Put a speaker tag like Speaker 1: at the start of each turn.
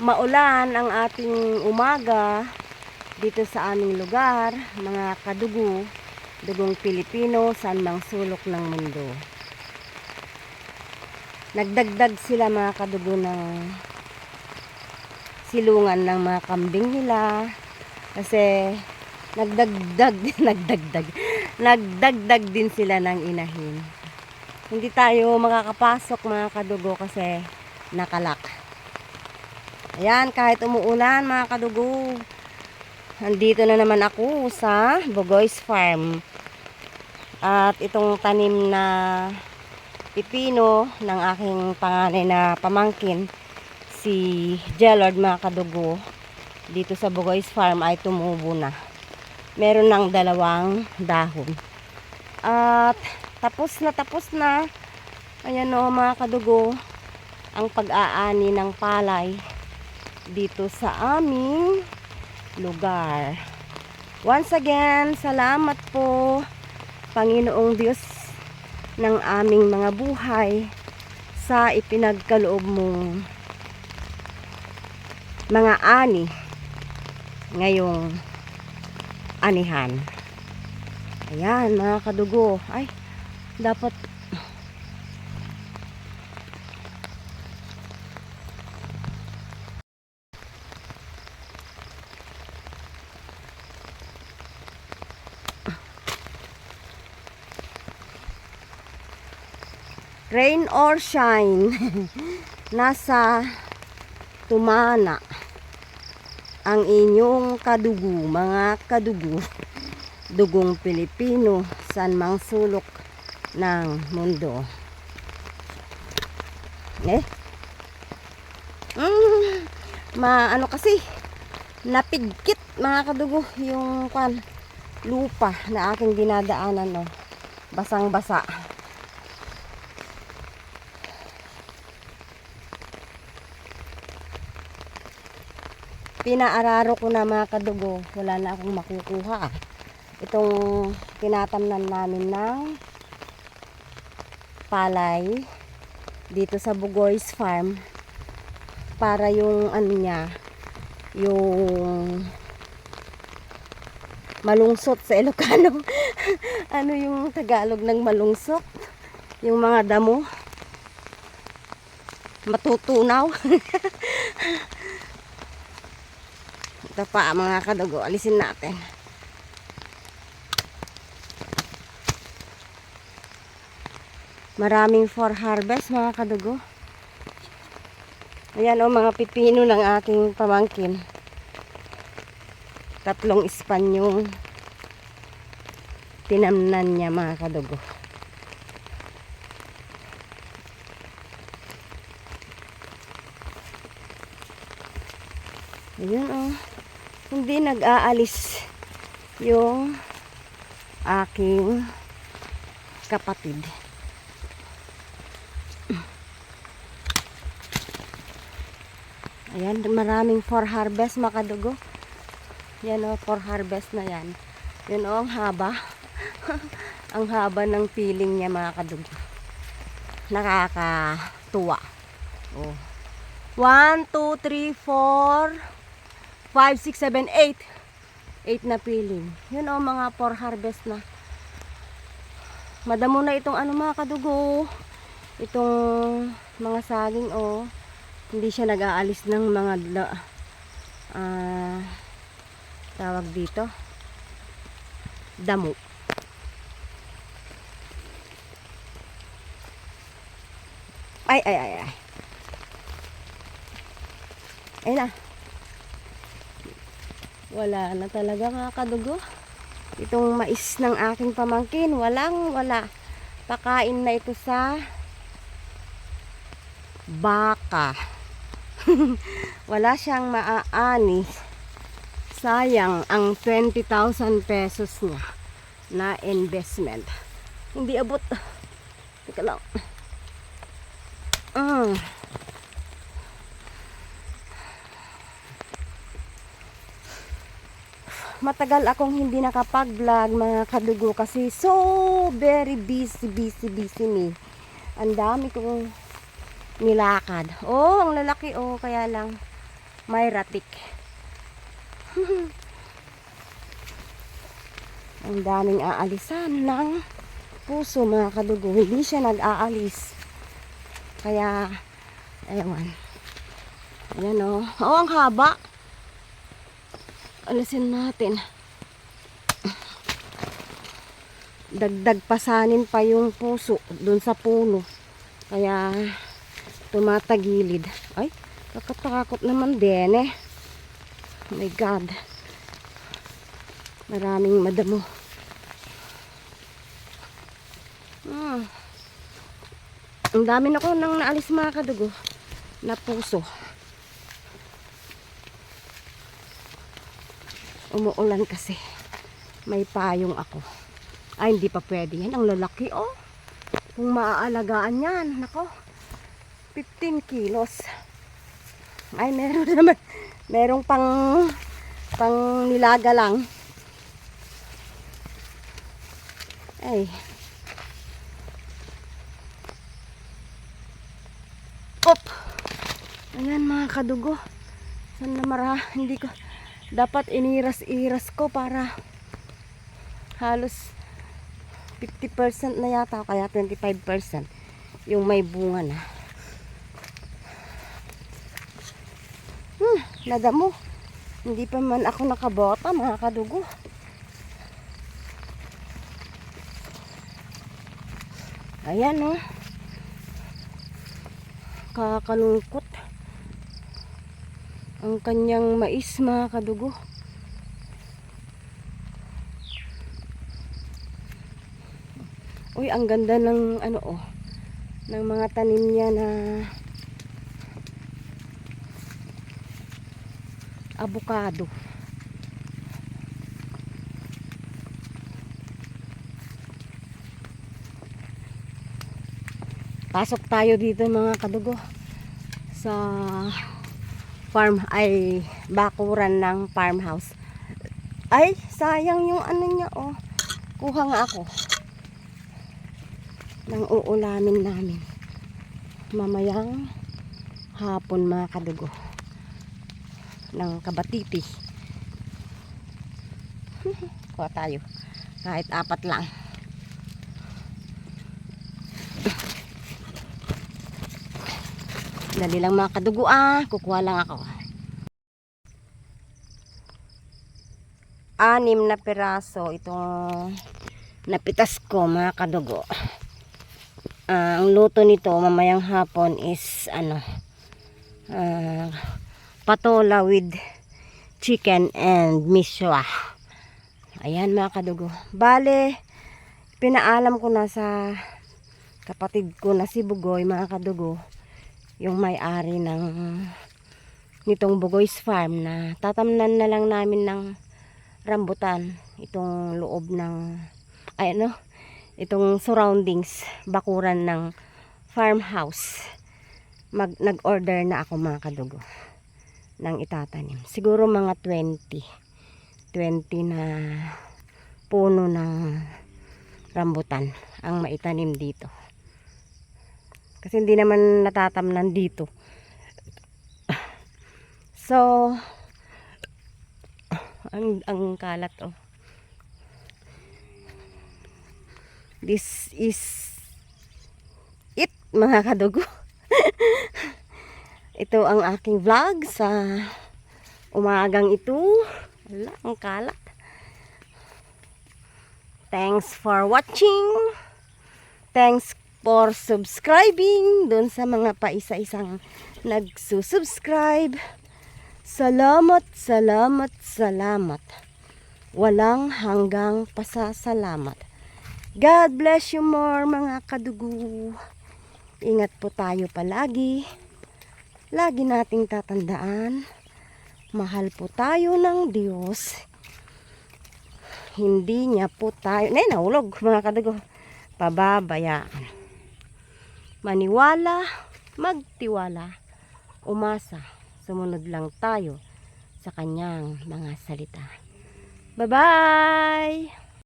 Speaker 1: maulan ang ating umaga dito sa aming lugar, mga kadugo, dugong Pilipino, saan mang sulok ng mundo. Nagdagdag sila mga kadugo ng silungan ng mga kambing nila kasi nagdagdag, nagdagdag, nagdagdag din sila ng inahin. Hindi tayo makakapasok mga kadugo kasi nakalak. Ayan, kahit umuulan mga kadugo. Nandito na naman ako sa Bogoy's Farm. At itong tanim na pipino ng aking panganay na pamangkin, si Jellard mga kadugo, dito sa Bogoy's Farm ay tumubo na. Meron ng dalawang dahon. At tapos na tapos na. Ayan o mga kadugo, ang pag-aani ng palay dito sa aming lugar. Once again, salamat po Panginoong Diyos ng aming mga buhay sa ipinagkaloob mong mga ani ngayong anihan. Ayan, mga kadugo. Ay, dapat rain or shine. Nasa tumana ang inyong kadugo, mga kadugo, dugong Pilipino, san mang sulok ng mundo. Eh? Mm, ma ano kasi, napigkit mga kadugo yung kwan, lupa na aking dinadaanan no. Basang-basa. Pinaararo ko na mga kadugo, wala na akong makukuha. Itong tinatamnan namin ng palay dito sa Bugoy's Farm para yung ano niya, yung malungsot sa Ilocano. ano yung Tagalog ng malungsot? Yung mga damo. Matutunaw. Ito pa mga kadugo, alisin natin. Maraming for harvest mga kadugo. Ayan o mga pipino ng aking pamangkin. Tatlong Espanyol tinamnan niya mga kadugo. Ayan o. Hindi nag-aalis yung aking kapatid. Ayan, maraming for harvest makadugo. Yan o, for harvest na yan. Yan o, ang haba. ang haba ng piling niya mga kadugo. Nakakatuwa. Oh. 1, 2, 3, 4, 5, 6, 7, 8. 8 na piling. Yun o, mga for harvest na. Madamo na itong ano mga kadugo. Itong mga saging o. Hindi siya nag-aalis ng mga ah, tawag dito. Damo. Ay, ay, ay, ay. Ay na. Wala na talaga mga kadugo. Itong mais ng aking pamangkin, walang wala. Pakain na ito sa baka. wala siyang maaani. Sayang ang 20,000 pesos niya na investment. Hindi abot. Teka lang. Mm. Matagal akong hindi nakapag-vlog mga kadugo kasi so very busy, busy, busy me. Ang dami kong nilakad. Oh, ang lalaki oh, kaya lang may ratik. Ang daming aalisan ng puso mga kadugo. Hindi siya nag-aalis. Kaya, ewan. Ayan o. Oh. ang haba. Alisin natin. Dagdag pasanin pa yung puso dun sa puno. Kaya, tumatagilid. Ay, kakatakot naman din eh. Oh my God. Maraming madamo. Hmm. Ang dami na ko nang naalis mga kadugo na puso. Umuulan kasi. May payong ako. Ay, hindi pa pwede yan. Ang lalaki, oh. Kung maaalagaan yan, nako. 15 kilos. Ay, meron naman. Merong pang pang nilaga lang. Ay. Op. Ayan mga kadugo. San na mara, hindi ko dapat iniras-iras ko para halos 50% na yata kaya 25% yung may bunga na. Hmm, nadamo. Hindi pa man ako nakabota mga kadugo. Ayan oh. Kakalungkot. Ang kanyang mais mga kadugo. Uy, ang ganda ng ano oh. Ng mga tanim niya na avocado. Pasok tayo dito mga kadugo sa farm ay bakuran ng farmhouse. Ay, sayang yung ano niya oh. Kuha nga ako ng uulamin namin. Mamayang hapon mga kadugo ng kabatiti. Kuha tayo. Kahit apat lang. Dali lang mga kadugo ah. Kukuha lang ako. Anim na piraso itong napitas ko mga kadugo. Ah, ang luto nito mamayang hapon is ano ah, patola with chicken and miswa. Ayan mga kadugo. Bale, pinaalam ko na sa kapatid ko na si Bugoy mga kadugo yung may-ari ng nitong Bugoy's Farm na tatamnan na lang namin ng rambutan itong loob ng ay ano itong surroundings bakuran ng farmhouse. Mag nag-order na ako mga kadugo ng itatanim. Siguro mga 20 20 na puno ng rambutan ang maitanim dito kasi hindi naman natatamnan dito. So, ang, ang kalat oh. This is it mga kadugo. ito ang aking vlog sa umagang ito. Wala, ang kalat. Thanks for watching. Thanks for subscribing dun sa mga paisa-isang nagsusubscribe. Salamat, salamat, salamat. Walang hanggang pasasalamat. God bless you more mga kadugo. Ingat po tayo palagi. Lagi nating tatandaan. Mahal po tayo ng Diyos. Hindi niya po tayo... Nay, nahulog mga kadugo. Pababayaan maniwala, magtiwala, umasa, sumunod lang tayo sa kanyang mga salita. Bye-bye!